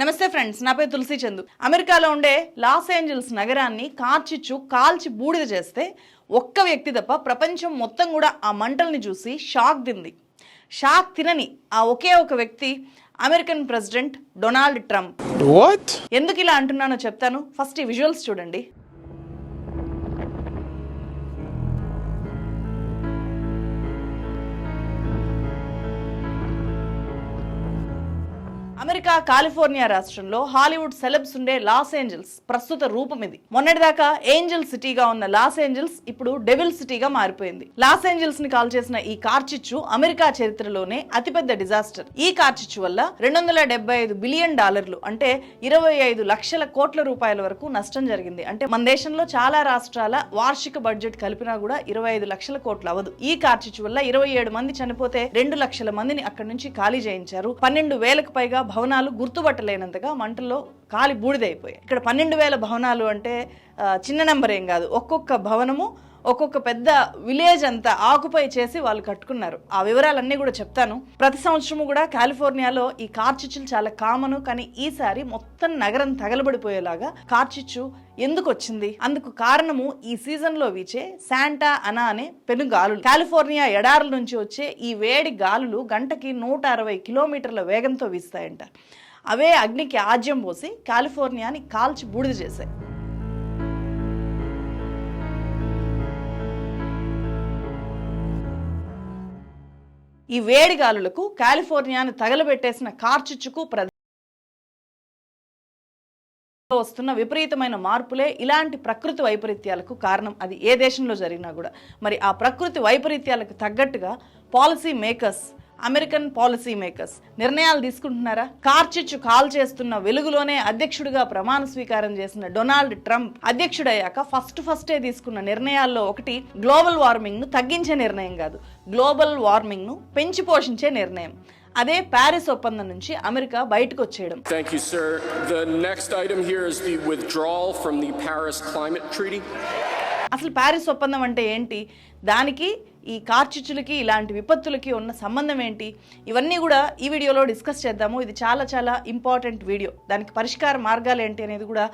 నమస్తే ఫ్రెండ్స్ నా పేరు తులసి చందు. అమెరికాలో ఉండే లాస్ ఏంజల్స్ నగరాన్ని కార్చిచ్చు కాల్చి బూడిద చేస్తే ఒక్క వ్యక్తి తప్ప ప్రపంచం మొత్తం కూడా ఆ మంటల్ని చూసి షాక్ తింది షాక్ తినని ఆ ఒకే ఒక వ్యక్తి అమెరికన్ ప్రెసిడెంట్ డొనాల్డ్ ట్రంప్? ఎందుకు ఇలా అంటున్నానో చెప్తాను. ఫస్ట్ ఈ విజువల్స్ చూడండి. అమెరికా కాలిఫోర్నియా రాష్ట్రంలో హాలీవుడ్ సెలబ్స్ ఉండే లాస్ ఏంజల్స్ ప్రస్తుత రూపం ఇది మొన్నటిదాకా ఏంజల్ సిటీగా ఉన్న లాస్ ఏంజల్స్ ఇప్పుడు డెవిల్ సిటీగా మారిపోయింది. లాస్ ఏంజల్స్ని కాల్ చేసిన ఈ కార్చిచ్చు అమెరికా చరిత్రలోనే అతిపెద్ద డిజాస్టర్. ఈ కార్చిచ్చు వల్ల రెండు వందల డెబ్బై ఐదు బిలియన్ డాలర్లు అంటే ఇరవై ఐదు లక్షల కోట్ల రూపాయల వరకు నష్టం జరిగింది. అంటే మన దేశంలో చాలా రాష్ట్రాల వార్షిక బడ్జెట్ కలిపినా కూడా ఇరవై ఐదు లక్షల కోట్లు అవదు ఈ కార్చిచ్చు వల్ల ఇరవై ఏడు మంది చనిపోతే రెండు లక్షల మందిని అక్కడి నుంచి ఖాళీ చేయించారు. పన్నెండు వేలకు పైగా భవనాలు గుర్తుపట్టలేనంతగా మంటల్లో కాలి బూడిదైపోయాయి. ఇక్కడ పన్నెండు వేల భవనాలు అంటే చిన్న నెంబర్ ఏం కాదు. ఒక్కొక్క భవనము ఒక్కొక్క పెద్ద విలేజ్ అంతా ఆకుపై చేసి వాళ్ళు కట్టుకున్నారు. ఆ వివరాలన్నీ కూడా చెప్తాను. ప్రతి సంవత్సరము కూడా కాలిఫోర్నియాలో ఈ కార్చిచ్చులు చాలా కామను కానీ ఈసారి మొత్తం నగరం తగలబడిపోయేలాగా కార్చిచ్చు ఎందుకు వచ్చింది? అందుకు కారణము ఈ సీజన్లో వీచే శాంటా అనా అనే పెను గాలులు కాలిఫోర్నియా ఎడారుల నుంచి వచ్చే ఈ వేడి గాలులు గంటకి నూట అరవై కిలోమీటర్ల వేగంతో వీస్తాయంట. అవే అగ్నికి ఆజ్యం పోసి కాలిఫోర్నియాని కాల్చి బూడిద చేశాయి. ఈ వేడిగాలులకు కాలిఫోర్నియాను తగలబెట్టేసిన కార్చిచ్చుకు వస్తున్న విపరీతమైన మార్పులే ఇలాంటి ప్రకృతి వైపరీత్యాలకు కారణం. అది ఏ దేశంలో జరిగినా కూడా. మరి ఆ ప్రకృతి వైపరీత్యాలకు తగ్గట్టుగా policy makers American policy makers నిర్ణయాలు తీసుకుంటున్నారా? కార్చిచ్చు కాల్ చేస్తున్న వెలుగులోనే అధ్యక్షుడిగా ప్రమాణ స్వీకారం చేసిన డొనాల్డ్ ట్రంప్ అధ్యక్షుడయ్యాక ఫస్ట్ ఫస్టే తీసుకున్న నిర్ణయాల్లో ఒకటి గ్లోబల్ వార్మింగ్ను తగ్గించే నిర్ణయం కాదు. గ్లోబల్ వార్మింగ్ను పెంచి పోషించే నిర్ణయం. అదే ప్యారిస్ ఒప్పందం నుంచి అమెరికా బయటకు వచ్చేయడం Thank you, sir. The next item here is the withdrawal from the Paris Climate Treaty. అసలు ప్యారిస్ ఒప్పందం అంటే ఏంటి? దానికి ఈ కార్చిచ్చులకి ఇలాంటి విపత్తులకి ఉన్న సంబంధం ఏంటి? ఇవన్నీ కూడా ఈ వీడియోలో డిస్కస్ చేద్దాము. ఇది చాలా చాలా ఇంపార్టెంట్ వీడియో. దానికి పరిష్కార మార్గాలు ఏంటి అనేది కూడా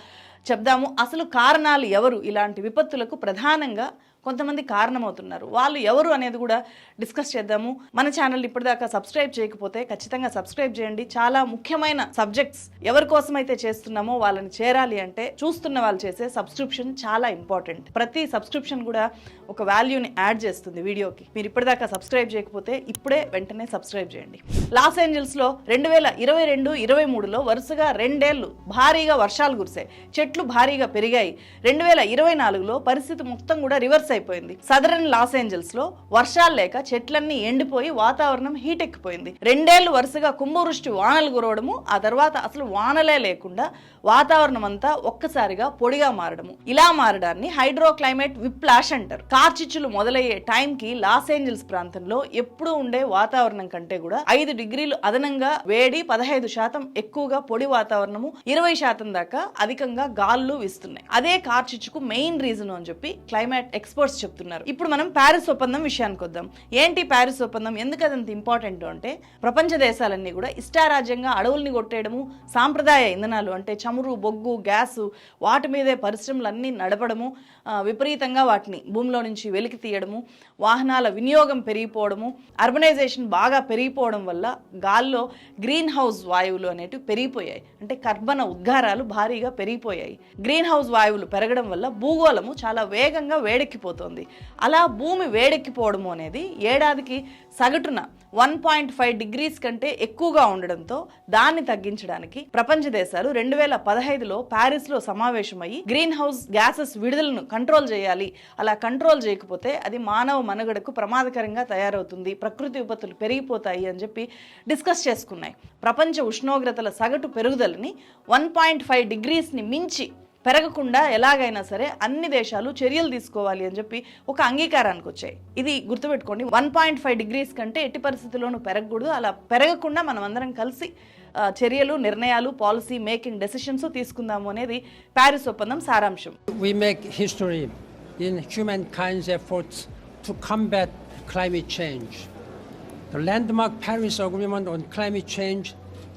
చెప్దాము. అసలు కారణాలు ఎవరు? ఇలాంటి విపత్తులకు ప్రధానంగా కొంతమంది కారణమవుతున్నారు. వాళ్ళు ఎవరు అనేది కూడా డిస్కస్ చేద్దాము. మన ఛానల్ ఇప్పటిదాకా సబ్స్క్రైబ్ చేయకపోతే ఖచ్చితంగా సబ్స్క్రైబ్ చేయండి. చాలా ముఖ్యమైన సబ్జెక్ట్స్ ఎవరి కోసం అయితే చేస్తున్నామో వాళ్ళని చేరాలి అంటే చూస్తున్న వాళ్ళు చేసే సబ్స్క్రిప్షన్ చాలా ఇంపార్టెంట్. ప్రతి సబ్స్క్రిప్షన్ కూడా ఒక వాల్యూని యాడ్ చేస్తుంది వీడియోకి. మీరు ఇప్పటిదాకా సబ్స్క్రైబ్ చేయకపోతే ఇప్పుడే వెంటనే సబ్స్క్రైబ్ చేయండి. లాస్ ఏంజల్స్లో రెండు వేల ఇరవై రెండు ఇరవై మూడులో వరుసగా రెండేళ్ళు భారీగా వర్షాలు కురిశాయి. చెట్లు భారీగా పెరిగాయి. రెండు వేల ఇరవై నాలుగులో పరిస్థితి మొత్తం కూడా రివర్స్ అయిపోయింది. సదరన్ లాస్ ఏంజల్స్లో వర్షాలు లేక చెట్లన్నీ ఎండిపోయి వాతావరణం హీట్ ఎక్కిపోయింది. రెండేళ్ళు వరుసగా కుంభవృష్టి వానలు కురవడము ఆ తర్వాత అసలు వానలే లేకుండా వాతావరణం అంతా ఒక్కసారిగా పొడిగా మారడము. ఇలా మారడాన్ని హైడ్రో క్లైమేట్ విప్లాష్ అంటారు. కార్చిచ్చులు మొదలయ్యే టైంకి లాస్ ఏంజల్స్ ప్రాంతంలో ఎప్పుడూ ఉండే వాతావరణం కంటే కూడా ఐదు డిగ్రీలు అదనంగా వేడి పదహైదు శాతం ఎక్కువగా పొడి వాతావరణము ఇరవై శాతం దాకా అధికంగా గాలులు వీస్తున్నాయి. అదే కార్చిచ్చుకు మెయిన్ రీజన్ అని చెప్పి క్లైమేట్ ఎక్స్పర్ట్స్ చెప్తున్నారు. ఇప్పుడు మనం ప్యారిస్ ఒప్పందం విషయానికి వద్దాం. ఏంటి ప్యారిస్ ఒప్పందం? ఎందుకు అదంత ఇంపార్టెంట్ అంటే ప్రపంచ దేశాలన్నీ కూడా ఇష్టారాజ్యంగా అడవుల్ని కొట్టేయడము సాంప్రదాయ ఇంధనాలు అంటే చమురు బొగ్గు గ్యాసు వాటి మీదే పరిశ్రమలన్నీ నడపడము విపరీతంగా వాటిని భూమిలో నుంచి వెలికి తీయడము వాహనాల వినియోగం పెరిగిపోవడము అర్బనైజేషన్ బాగా పెరిగిపోవడం వల్ల గాల్లో గ్రీన్ హౌస్ వాయువులు అనేటివి పెరిగిపోయాయి. అంటే కర్బన ఉద్గారాలు భారీగా పెరిగిపోయాయి. గ్రీన్ హౌస్ వాయువులు పెరగడం వల్ల భూగోళము చాలా వేగంగా వేడెక్కిపోతుంది అలా భూమి వేడెక్కిపోవడము అనేది ఏడాదికి సగటున వన్ పాయింట్ ఫైవ్ డిగ్రీస్ కంటే ఎక్కువగా ఉండడంతో దాన్ని తగ్గించడానికి ప్రపంచ దేశాలు రెండు వేల పదహైదులో ప్యారిస్లో సమావేశమయ్యి గ్రీన్ హౌస్ గ్యాసెస్ విడుదలను కంట్రోల్ చేయాలి. అలా కంట్రోల్ చేయకపోతే అది మానవ మనుగడకు ప్రమాదకరంగా తయారవుతుంది. ప్రకృతి విపత్తులు పెరిగిపోతాయి అని చెప్పి డిస్కస్ చేసుకున్నాయి. ప్రపంచ ఉష్ణోగ్రతల సగటు పెరుగుదలని వన్ పాయింట్ ఫైవ్ డిగ్రీస్ని మించి పెరగకుండా ఎలాగైనా సరే అన్ని దేశాలు చర్యలు తీసుకోవాలి అని చెప్పి ఒక అంగీకారానికి వచ్చాయి ఇది గుర్తుపెట్టుకోండి వన్ పాయింట్ ఫైవ్ డిగ్రీస్ కంటే ఎట్టి పరిస్థితుల్లోనూ పెరగకూడదు అలా పెరగకుండా మనం అందరం కలిసి చర్యలు నిర్ణయాలు పాలసీ మేకింగ్ డెసిషన్స్ తీసుకుందాము అనేది ప్యారిస్ ఒప్పందం సారాంశం we make history in humankind's efforts to combat climate change. The landmark Paris Agreement on climate change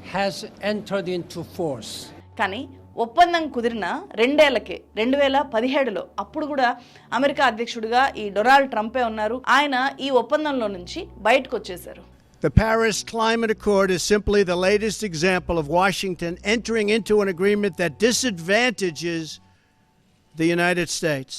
has entered into force. కానీ ఒప్పందం కుదిరిన రెండేళ్లకే రెండు వేల పదిహేడులో అప్పుడు కూడా అమెరికా అధ్యక్షుడిగా ఈ డొనాల్డ్ ట్రంపే ఉన్నారు ఆయన ఈ ఒప్పందంలో నుంచి బయటకు వచ్చేశారు The Paris Climate Accord is simply the latest example of Washington entering into an agreement that disadvantages the United States.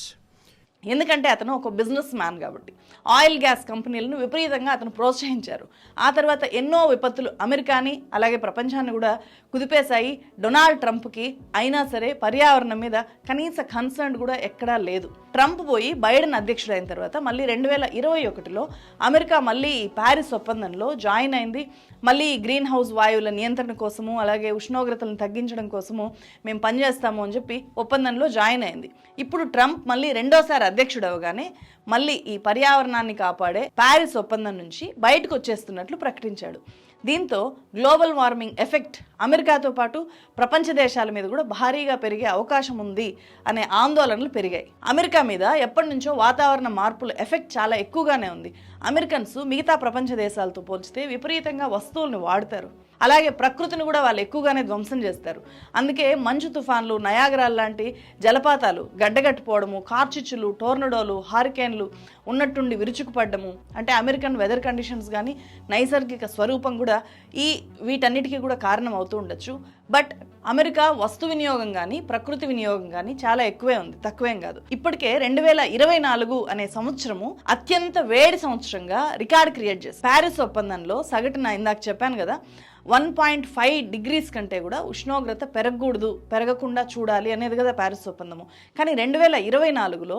ఎందుకంటే అతను ఒక బిజినెస్ మ్యాన్ కాబట్టి. ఆయిల్ గ్యాస్ కంపెనీలను విపరీతంగా అతను ప్రోత్సహించారు. ఆ తర్వాత ఎన్నో విపత్తులు అమెరికాని అలాగే ప్రపంచాన్ని కూడా కుదిపేశాయి. డొనాల్డ్ ట్రంప్కి అయినా సరే పర్యావరణం మీద కనీస కన్సర్న్ కూడా ఎక్కడా లేదు. ట్రంప్ పోయి బైడెన్ అధ్యక్షుడు అయిన తర్వాత మళ్ళీ రెండు వేల ఇరవై ఒకటిలో అమెరికా మళ్ళీ ఈ ప్యారిస్ ఒప్పందంలో జాయిన్ అయింది. మళ్ళీ గ్రీన్ హౌస్ వాయువుల నియంత్రణ కోసము అలాగే ఉష్ణోగ్రతలను తగ్గించడం కోసము మేము పనిచేస్తాము అని చెప్పి ఒప్పందంలో జాయిన్ అయింది. ఇప్పుడు ట్రంప్ మళ్ళీ రెండోసారి అధ్యక్షుడు అవగానే మళ్ళీ ఈ పర్యావరణాన్ని కాపాడే ప్యారిస్ ఒప్పందం నుంచి బయటకు వచ్చేస్తున్నట్లు ప్రకటించాడు. దీంతో గ్లోబల్ వార్మింగ్ ఎఫెక్ట్ అమెరికాతో పాటు ప్రపంచ దేశాల మీద కూడా భారీగా పెరిగే అవకాశం ఉంది అనే ఆందోళనలు పెరిగాయి. అమెరికా మీద ఎప్పటి నుంచో వాతావరణ మార్పుల ఎఫెక్ట్ చాలా ఎక్కువగానే ఉంది. అమెరికన్స్ మిగతా ప్రపంచ దేశాలతో పోల్చితే విపరీతంగా వస్తువులను వాడతారు. అలాగే ప్రకృతిని కూడా వాళ్ళు ఎక్కువగానే ధ్వంసం చేస్తారు. అందుకే మంచు తుఫాన్లు నయాగరాలు లాంటి జలపాతాలు గడ్డగట్టిపోవడము కార్చిచ్చులు టోర్నడోలు హారికేన్లు ఉన్నట్టుండి విరుచుకుపడ్డము అంటే అమెరికన్ వెదర్ కండిషన్స్ కానీ నైసర్గిక స్వరూపం కూడా ఈ వీటన్నిటికీ కూడా కారణం అవుతూ ఉండొచ్చు. బట్ అమెరికా వస్తు వినియోగం కానీ ప్రకృతి వినియోగం కానీ చాలా ఎక్కువే ఉంది తక్కువేం కాదు. ఇప్పటికే రెండు వేల ఇరవై నాలుగు అనే సంవత్సరము అత్యంత వేడి సంవత్సరంగా రికార్డ్ క్రియేట్ చేసి ప్యారిస్ ఒప్పందంలో సగటున ఇందాక చెప్పాను కదా వన్ పాయింట్ ఫైవ్ డిగ్రీస్ కంటే కూడా ఉష్ణోగ్రత పెరగకూడదు పెరగకుండా చూడాలి అనేది కదా ప్యారిస్ ఒప్పందము. కానీ రెండు వేల ఇరవై నాలుగులో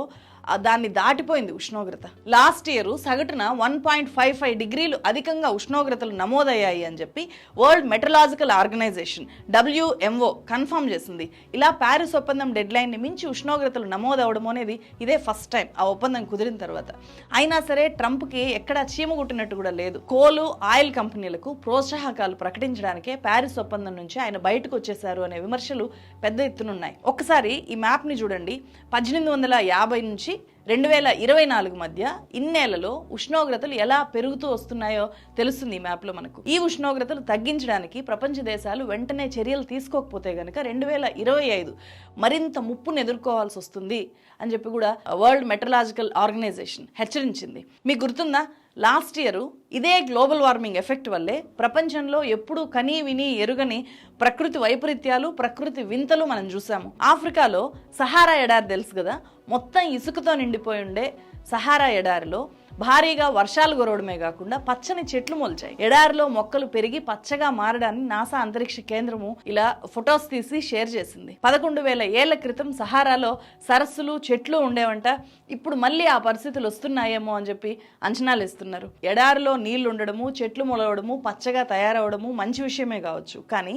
దాన్ని దాటిపోయింది ఉష్ణోగ్రత. లాస్ట్ ఇయర్ సగటున వన్ పాయింట్ ఫైవ్ ఫైవ్ డిగ్రీలు అధికంగా ఉష్ణోగ్రతలు నమోదయ్యాయి అని చెప్పి world meteorological organization WMO confirm చేసింది. ఇలా ప్యారిస్ ఒప్పందం డెడ్లైన్ని మించి ఉష్ణోగ్రతలు నమోదవడం అనేది ఇదే ఫస్ట్ టైం ఆ ఒప్పందం కుదిరిన తర్వాత. అయినా సరే ట్రంప్కి ఎక్కడా చీమ కుట్టినట్టు కూడా లేదు. కోలు ఆయిల్ కంపెనీలకు ప్రోత్సాహకాలు ప్రకటించడానికే ప్యారిస్ ఒప్పందం నుంచి ఆయన బయటకు వచ్చేశారు అనే విమర్శలు పెద్ద ఎత్తునున్నాయి ఒక్కసారి ఈ మ్యాప్ని చూడండి. పద్దెనిమిది వందల యాభై నుంచి రెండు వేల ఇరవై నాలుగు మధ్య ఇన్నేళ్ళలో ఉష్ణోగ్రతలు ఎలా పెరుగుతూ వస్తున్నాయో తెలుస్తుంది ఈ మ్యాప్లో మనకు. ఈ ఉష్ణోగ్రతలు తగ్గించడానికి ప్రపంచ దేశాలు వెంటనే చర్యలు తీసుకోకపోతే గనక రెండు వేల ఇరవై ఐదు మరింత ముప్పును ఎదుర్కోవాల్సి వస్తుంది అని చెప్పి కూడా వరల్డ్ మెట్రలాజికల్ ఆర్గనైజేషన్ హెచ్చరించింది. మీకు గుర్తుందా? లాస్ట్ ఇయర్ ఇదే గ్లోబల్ వార్మింగ్ ఎఫెక్ట్ వల్లే ప్రపంచంలో ఎప్పుడూ కనీ విని ఎరుగని ప్రకృతి వైపరీత్యాలు ప్రకృతి వింతలు మనం చూసాము ఆఫ్రికాలో సహారా ఎడారి తెలుసు కదా? మొత్తం ఇసుకతో నిండిపోయి ఉండే సహారా ఎడారిలో భారీగా వర్షాలు కురవడమే కాకుండా పచ్చని చెట్లు మొలిచాయి. ఎడారిలో మొక్కలు పెరిగి పచ్చగా మారడాన్ని నాసా అంతరిక్ష కేంద్రము ఇలా ఫొటోస్ తీసి షేర్ చేసింది. పదకొండు వేల ఏళ్ళ క్రితం సహారాలో సరస్సులు చెట్లు ఉండేవంట. ఇప్పుడు మళ్ళీ ఆ పరిస్థితులు వస్తున్నాయేమో అని చెప్పి అంచనాలు ఇస్తున్నారు ఎడారిలో నీళ్ళు ఉండడము చెట్లు మొలవడము పచ్చగా తయారవడము మంచి విషయమే కావచ్చు. కానీ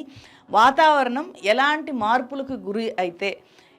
వాతావరణం ఎలాంటి మార్పులకు గురి అయితే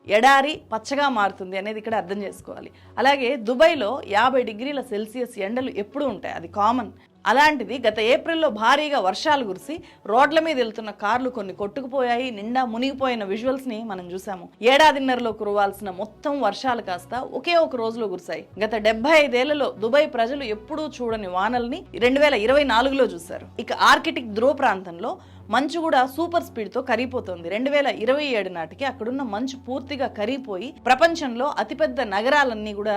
ఎడారి పచ్చగా మారుతుంది అనేది ఇక్కడ అర్థం చేసుకోవాలి. అలాగే దుబాయ్లో యాభై డిగ్రీల సెల్సియస్ ఎండలు ఎప్పుడూ ఉంటాయి. అది కామన్. అలాంటిది గత ఏప్రిల్లో భారీగా వర్షాలు కురిసి రోడ్ల మీద వెళ్తున్న కార్లు కొన్ని కొట్టుకుపోయాయి నిండా మునిగిపోయిన విజువల్స్ని మనం చూసాము ఏడాదిన్నరలో కురవాల్సిన మొత్తం వర్షాలు కాస్త ఒకే ఒక రోజులో కురిశాయి. గత డెబ్బై ఐదేళ్ళలో దుబాయ్ ప్రజలు ఎప్పుడూ చూడని వానల్ని రెండు వేల ఇరవై నాలుగులో చూశారు. ఇక ఆర్కిటిక్ ధ్రువ ప్రాంతంలో మంచు కూడా సూపర్ స్పీడ్తో కరిగిపోతుంది. రెండు వేల ఇరవై ఏడు నాటికి అక్కడున్న మంచు పూర్తిగా కరిగిపోయి ప్రపంచంలో అతిపెద్ద నగరాలన్నీ కూడా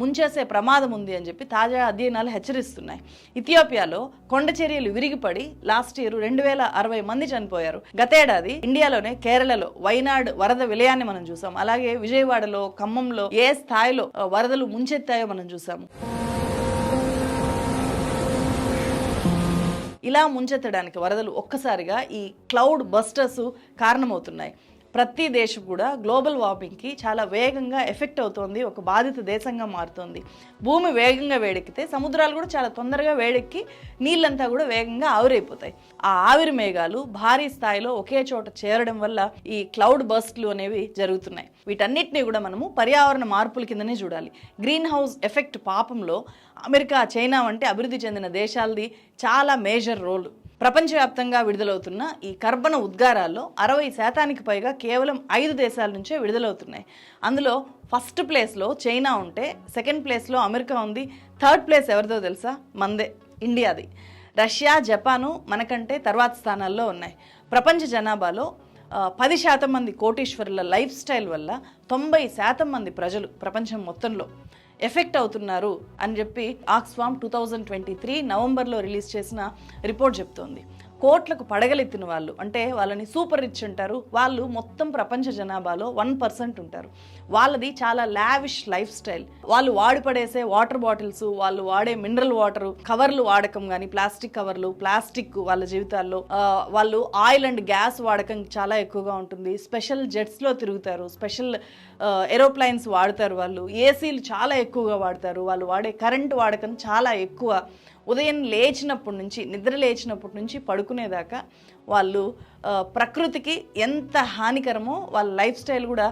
ముంచేసే ప్రమాదం ఉంది అని చెప్పి తాజా అధ్యయనాలు హెచ్చరిస్తున్నాయి. ఇథియోపియాలో కొండ చర్యలు విరిగిపడి లాస్ట్ ఇయర్ రెండు వేల అరవై మంది చనిపోయారు. గతేడాది ఇండియాలోనే కేరళలో వైనాడ్ వరద విలయాన్ని మనం చూసాం. అలాగే విజయవాడలో ఖమ్మంలో ఏ స్థాయిలో వరదలు ముంచెత్తాయో మనం చూసాము. ఇలా ముంచెత్తడానికి వరదలు ఒక్కసారిగా ఈ క్లౌడ్ బస్టర్స్ కారణమవుతున్నాయి. ప్రతి దేశం కూడా గ్లోబల్ వార్మింగ్కి చాలా వేగంగా ఎఫెక్ట్ అవుతోంది ఒక బాధిత దేశంగా మారుతోంది. భూమి వేగంగా వేడెక్కితే సముద్రాలు కూడా చాలా తొందరగా వేడెక్కి నీళ్ళంతా కూడా వేగంగా ఆవిరైపోతాయి. ఆ ఆవిరి మేఘాలు భారీ స్థాయిలో ఒకే చోట చేరడం వల్ల ఈ క్లౌడ్ బస్ట్లు అనేవి జరుగుతున్నాయి. వీటన్నిటిని కూడా మనము పర్యావరణ మార్పుల కిందనే చూడాలి. గ్రీన్ హౌస్ ఎఫెక్ట్ పాపంలో అమెరికా చైనా వంటి అభివృద్ధి చెందిన దేశాలది చాలా మేజర్ రోల్. ప్రపంచవ్యాప్తంగా విడుదలవుతున్న ఈ కర్బన ఉద్గారాల్లో అరవై శాతానికి పైగా కేవలం ఐదు దేశాల నుంచే విడుదలవుతున్నాయి. అందులో ఫస్ట్ ప్లేస్లో చైనా ఉంటే సెకండ్ ప్లేస్లో అమెరికా ఉంది థర్డ్ ప్లేస్ ఎవరిదో తెలుసా? మందే ఇండియాది. రష్యా జపాను మనకంటే తర్వాత స్థానాల్లో ఉన్నాయి. ప్రపంచ జనాభాలో పది శాతం మంది కోటీశ్వరుల లైఫ్ స్టైల్ వల్ల తొంభై శాతం మంది ప్రజలు ప్రపంచం మొత్తంలో. ఎఫెక్ట్ అవుతున్నారు అని చెప్పి Oxfam two thousand twenty three నవంబర్లో రిలీజ్ చేసిన రిపోర్ట్ చెప్తోంది. కోట్లకు పడగలెత్తిన వాళ్ళు. అంటే వాళ్ళని సూపర్ రిచ్ అంటారు. వాళ్ళు మొత్తం ప్రపంచ జనాభాలో వన్ పర్సెంట్ ఉంటారు. వాళ్ళది చాలా లావిష్ లైఫ్ స్టైల్. వాళ్ళు వాడిపడేసే వాటర్ బాటిల్స్ వాళ్ళు వాడే మినరల్ వాటర్ కవర్లు వాడకం కానీ ప్లాస్టిక్ కవర్లు ప్లాస్టిక్ వాళ్ళ జీవితాల్లో. వాళ్ళు ఆయిల్ అండ్ గ్యాస్ వాడకం చాలా ఎక్కువగా ఉంటుంది. స్పెషల్ జెట్స్లో తిరుగుతారు. స్పెషల్ ఏరోప్లైన్స్ వాడతారు వాళ్ళు. ఏసీలు చాలా ఎక్కువగా వాడతారు. వాళ్ళు వాడే కరెంట్ వాడకం చాలా ఎక్కువ. ఉదయం లేచినప్పటి నుంచి నిద్ర లేచినప్పటి నుంచి పడుకునేదాకా వాళ్ళు ప్రకృతికి ఎంత హానికరమో వాళ్ళ లైఫ్ స్టైల్ కూడా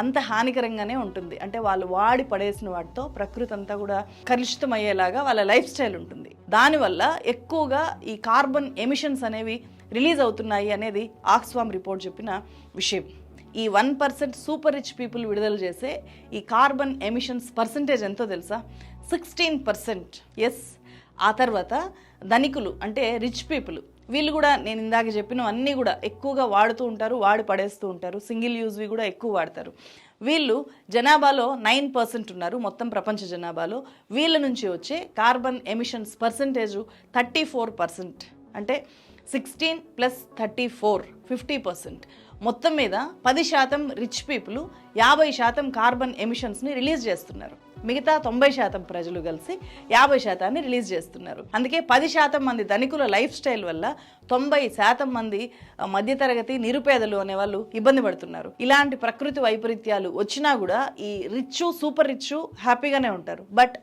అంత హానికరంగానే ఉంటుంది. అంటే వాళ్ళు వాడి పడేసిన వాటితో ప్రకృతి అంతా కూడా కలుషితం అయ్యేలాగా వాళ్ళ లైఫ్ స్టైల్ ఉంటుంది. దానివల్ల ఎక్కువగా ఈ కార్బన్ ఎమిషన్స్ అనేవి రిలీజ్ అవుతున్నాయి అనేది ఆక్స్ఫామ్ రిపోర్ట్ చెప్పిన విషయం. ఈ one percent super rich people విడుదల చేసే ఈ కార్బన్ ఎమిషన్స్ పర్సంటేజ్ ఎంతో తెలుసా? Sixteen percent. ఎస్ ఆ తర్వాత ధనికులు అంటే రిచ్ పీపుల్ వీళ్ళు కూడా నేను ఇందాక చెప్పిన అన్నీ కూడా ఎక్కువగా వాడుతూ ఉంటారు వాడి పడేస్తూ ఉంటారు సింగిల్ యూజ్వి కూడా ఎక్కువ వాడతారు. వీళ్ళు జనాభాలో నైన్ పర్సెంట్ ఉన్నారు మొత్తం ప్రపంచ జనాభాలో. వీళ్ళ నుంచి వచ్చే carbon emissions percentage thirty four percent అంటే sixteen plus thirty four fifty percent మొత్తం మీద పది శాతం రిచ్ పీపుల్ యాభై శాతం కార్బన్ ఎమిషన్స్ని రిలీజ్ చేస్తున్నారు. మిగతా తొంభై శాతం ప్రజలు కలిసి యాభై శాతాన్ని రిలీజ్ చేస్తున్నారు. అందుకే పది శాతం మంది ధనికుల లైఫ్ స్టైల్ వల్ల తొంభై శాతం మంది మధ్యతరగతి నిరుపేదలు అనేవాళ్ళు ఇబ్బంది పడుతున్నారు. ఇలాంటి ప్రకృతి వైపరీత్యాలు వచ్చినా కూడా ఈ రిచ్ సూపర్ రిచ్ హ్యాపీగానే ఉంటారు. బట్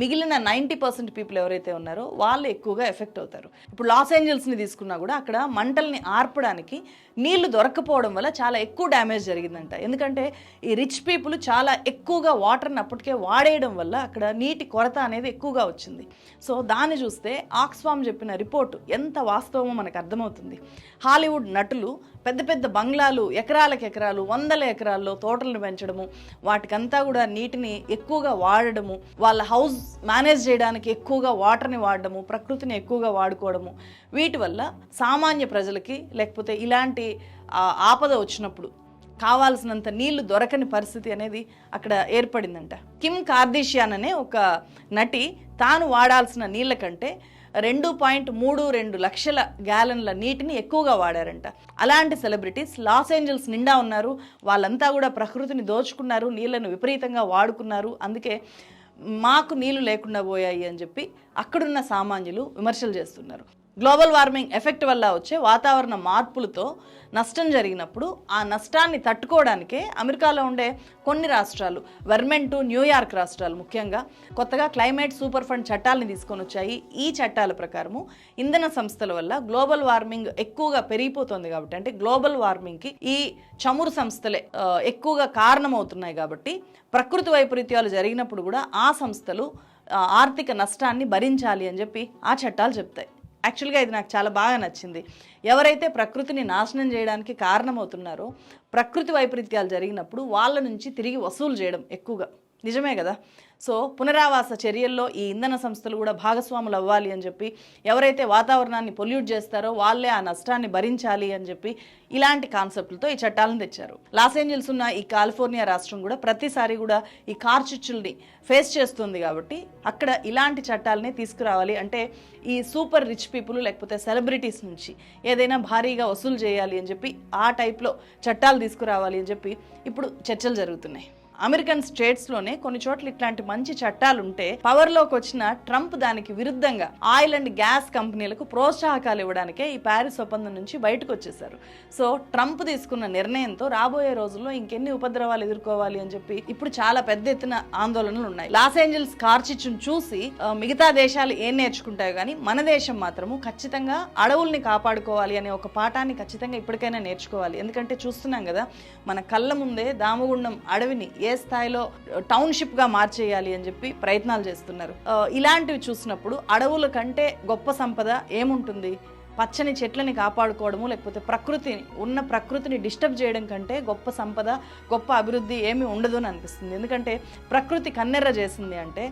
మిగిలిన నైంటీ పర్సెంట్ పీపుల్ ఎవరైతే ఉన్నారో వాళ్ళు ఎక్కువగా ఎఫెక్ట్ అవుతారు. ఇప్పుడు లాస్ ఏంజల్స్ని తీసుకున్నా కూడా అక్కడ మంటల్ని ఆర్పడానికి నీళ్ళు దొరకపోవడం వల్ల చాలా ఎక్కువ డ్యామేజ్ జరిగిందంట. ఎందుకంటే ఈ రిచ్ పీపుల్ చాలా ఎక్కువగా వాటర్ని అప్పటికే వాడేయడం వల్ల అక్కడ నీటి కొరత అనేది ఎక్కువగా వచ్చింది. సో దాన్ని చూస్తే ఆక్స్ఫామ్ చెప్పిన రిపోర్టు ఎంత వాస్తవమో మనకు అర్థమవుతుంది. హాలీవుడ్ నటులు పెద్ద పెద్ద బంగ్లాలు ఎకరాలకు ఎకరాలు వందల ఎకరాల్లో తోటలను పెంచడము వాటికంతా కూడా నీటిని ఎక్కువగా వాడడము వాళ్ళ హౌస్ మేనేజ్ చేయడానికి ఎక్కువగా వాటర్ని వాడడము ప్రకృతిని ఎక్కువగా వాడుకోవడము. వీటి వల్ల సామాన్య ప్రజలకి లేకపోతే ఇలాంటి ఆపద వచ్చినప్పుడు కావాల్సినంత నీళ్ళు దొరకని పరిస్థితి అనేది అక్కడ ఏర్పడిందంట. కిమ్ కార్దిషియాన్ అనే ఒక నటి తాను వాడాల్సిన నీళ్ళ కంటే రెండు పాయింట్ మూడు రెండు లక్షల గ్యాలన్ల నీటిని ఎక్కువగా వాడారంట. అలాంటి సెలబ్రిటీస్ లాస్ ఏంజల్స్ నిండా ఉన్నారు. వాళ్ళంతా కూడా ప్రకృతిని దోచుకున్నారు నీళ్ళను విపరీతంగా వాడుకున్నారు. అందుకే మాకు నీళ్ళు లేకుండా పోయాయి అని చెప్పి అక్కడున్న సామాన్యులు విమర్శలు చేస్తున్నారు. గ్లోబల్ వార్మింగ్ ఎఫెక్ట్ వల్ల వచ్చే వాతావరణ మార్పులతో నష్టం జరిగినప్పుడు ఆ నష్టాన్ని తట్టుకోవడానికే అమెరికాలో ఉండే కొన్ని రాష్ట్రాలు వెర్మెంటు న్యూయార్క్ రాష్ట్రాలు ముఖ్యంగా కొత్తగా క్లైమేట్ సూపర్ ఫండ్ చట్టాలను తీసుకొని వచ్చాయి. ఈ చట్టాల ప్రకారము ఇంధన సంస్థల వల్ల గ్లోబల్ వార్మింగ్ ఎక్కువగా పెరిగిపోతుంది కాబట్టి అంటే గ్లోబల్ వార్మింగ్కి ఈ చమురు సంస్థలే ఎక్కువగా కారణమవుతున్నాయి కాబట్టి ప్రకృతి వైపరీత్యాలు జరిగినప్పుడు కూడా ఆ సంస్థలు ఆర్థిక నష్టాన్ని భరించాలి అని చెప్పి ఆ చట్టాలు చెప్తాయి. యాక్చువల్గా ఇది నాకు చాలా బాగా నచ్చింది. ఎవరైతే ప్రకృతిని నాశనం చేయడానికి కారణమవుతున్నారో ప్రకృతి వైపరీత్యాలు జరిగినప్పుడు వాళ్ళ నుంచి తిరిగి వసూలు చేయడం ఎక్కువగా. నిజమే కదా? సో పునరావాస చర్యల్లో ఈ ఇంధన సంస్థలు కూడా భాగస్వాములు అవ్వాలి అని చెప్పి ఎవరైతే వాతావరణాన్ని పొల్యూట్ చేస్తారో వాళ్ళే ఆ నష్టాన్ని భరించాలి అని చెప్పి ఇలాంటి కాన్సెప్ట్లతో ఈ చట్టాలను తెచ్చారు. లాస్ ఏంజల్స్ ఉన్న ఈ కాలిఫోర్నియా రాష్ట్రం కూడా ప్రతిసారి కూడా ఈ కార్చిచ్చుల్ని ఫేస్ చేస్తుంది కాబట్టి అక్కడ ఇలాంటి చట్టాలనే తీసుకురావాలి. అంటే ఈ సూపర్ రిచ్ పీపుల్ లేకపోతే సెలబ్రిటీస్ నుంచి ఏదైనా భారీగా వసూలు చేయాలి అని చెప్పి ఆ టైప్లో చట్టాలు తీసుకురావాలి అని చెప్పి ఇప్పుడు చర్చలు జరుగుతున్నాయి. అమెరికన్ స్టేట్స్లోనే కొన్ని చోట్ల ఇట్లాంటి మంచి చట్టాలు ఉంటే పవర్లోకి వచ్చిన ట్రంప్ దానికి విరుద్ధంగా ఆయిల్ అండ్ గ్యాస్ కంపెనీలకు ప్రోత్సాహకాలు ఇవ్వడానికే ఈ ప్యారిస్ ఒప్పందం నుంచి బయటకు వచ్చేసారు సో ట్రంప్ తీసుకున్న నిర్ణయంతో రాబోయే రోజుల్లో ఇంకెన్ని ఉపద్రవాలు ఎదుర్కోవాలి అని చెప్పి ఇప్పుడు చాలా పెద్ద ఎత్తున ఆందోళనలు ఉన్నాయి లాస్ ఏంజల్స్ కార్చిచ్చును చూసి మిగతా దేశాలు ఏం నేర్చుకుంటాయో కానీ మన దేశం మాత్రము ఖచ్చితంగా అడవుల్ని కాపాడుకోవాలి అనే ఒక పాఠాన్ని ఖచ్చితంగా ఇప్పటికైనా నేర్చుకోవాలి. ఎందుకంటే చూస్తున్నాం కదా మన కళ్ళ ముందే దామగుండం అడవిని ఏ స్థాయిలో టౌన్షిప్గా మార్చేయాలి అని చెప్పి ప్రయత్నాలు చేస్తున్నారు. ఇలాంటివి చూసినప్పుడు అడవుల కంటే గొప్ప సంపద ఏముంటుంది? పచ్చని చెట్లని కాపాడుకోవడము లేకపోతే ప్రకృతిని ఉన్న ప్రకృతిని డిస్టర్బ్ చేయడం కంటే గొప్ప సంపద గొప్ప అభివృద్ధి ఏమీ ఉండదు అని అనిపిస్తుంది. ఎందుకంటే ప్రకృతి కన్నెర్ర చేసింది అంటే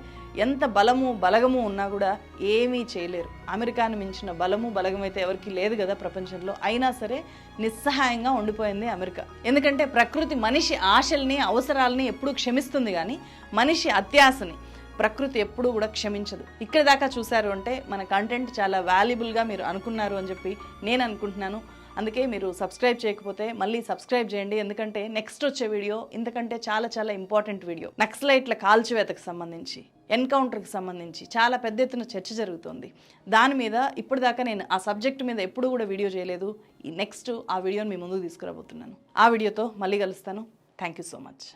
ఎంత బలము బలగము ఉన్నా కూడా ఏమీ చేయలేరు. అమెరికాను మించిన బలము బలగం అయితే ఎవరికి లేదు కదా ప్రపంచంలో. అయినా సరే నిస్సహాయంగా ఉండిపోయింది అమెరికా. ఎందుకంటే ప్రకృతి మనిషి ఆశల్ని అవసరాలని ఎప్పుడూ క్షమిస్తుంది కానీ మనిషి అత్యాశని ప్రకృతి ఎప్పుడూ కూడా క్షమించదు. ఇక్కడ దాకా చూశారు అంటే మన కంటెంట్ చాలా వాల్యుబుల్గా మీరు అనుకున్నారు అని చెప్పి నేను అనుకుంటున్నాను. అందుకే మీరు సబ్స్క్రైబ్ చేయకపోతే మళ్ళీ సబ్స్క్రైబ్ చేయండి. ఎందుకంటే నెక్స్ట్ వచ్చే వీడియో ఇంతకంటే చాలా చాలా ఇంపార్టెంట్ వీడియో నక్సలైట్ల కాల్చివేతకు సంబంధించి ఎన్కౌంటర్కి సంబంధించి చాలా పెద్ద ఎత్తున చర్చ జరుగుతుంది. దాని మీద ఇప్పటిదాకా నేను ఆ సబ్జెక్ట్ మీద ఎప్పుడు కూడా వీడియో చేయలేదు. ఈ నెక్స్ట్ ఆ వీడియోని మీ ముందుకు తీసుకురాబోతున్నాను. ఆ వీడియోతో మళ్ళీ కలుస్తాను. Thank you so much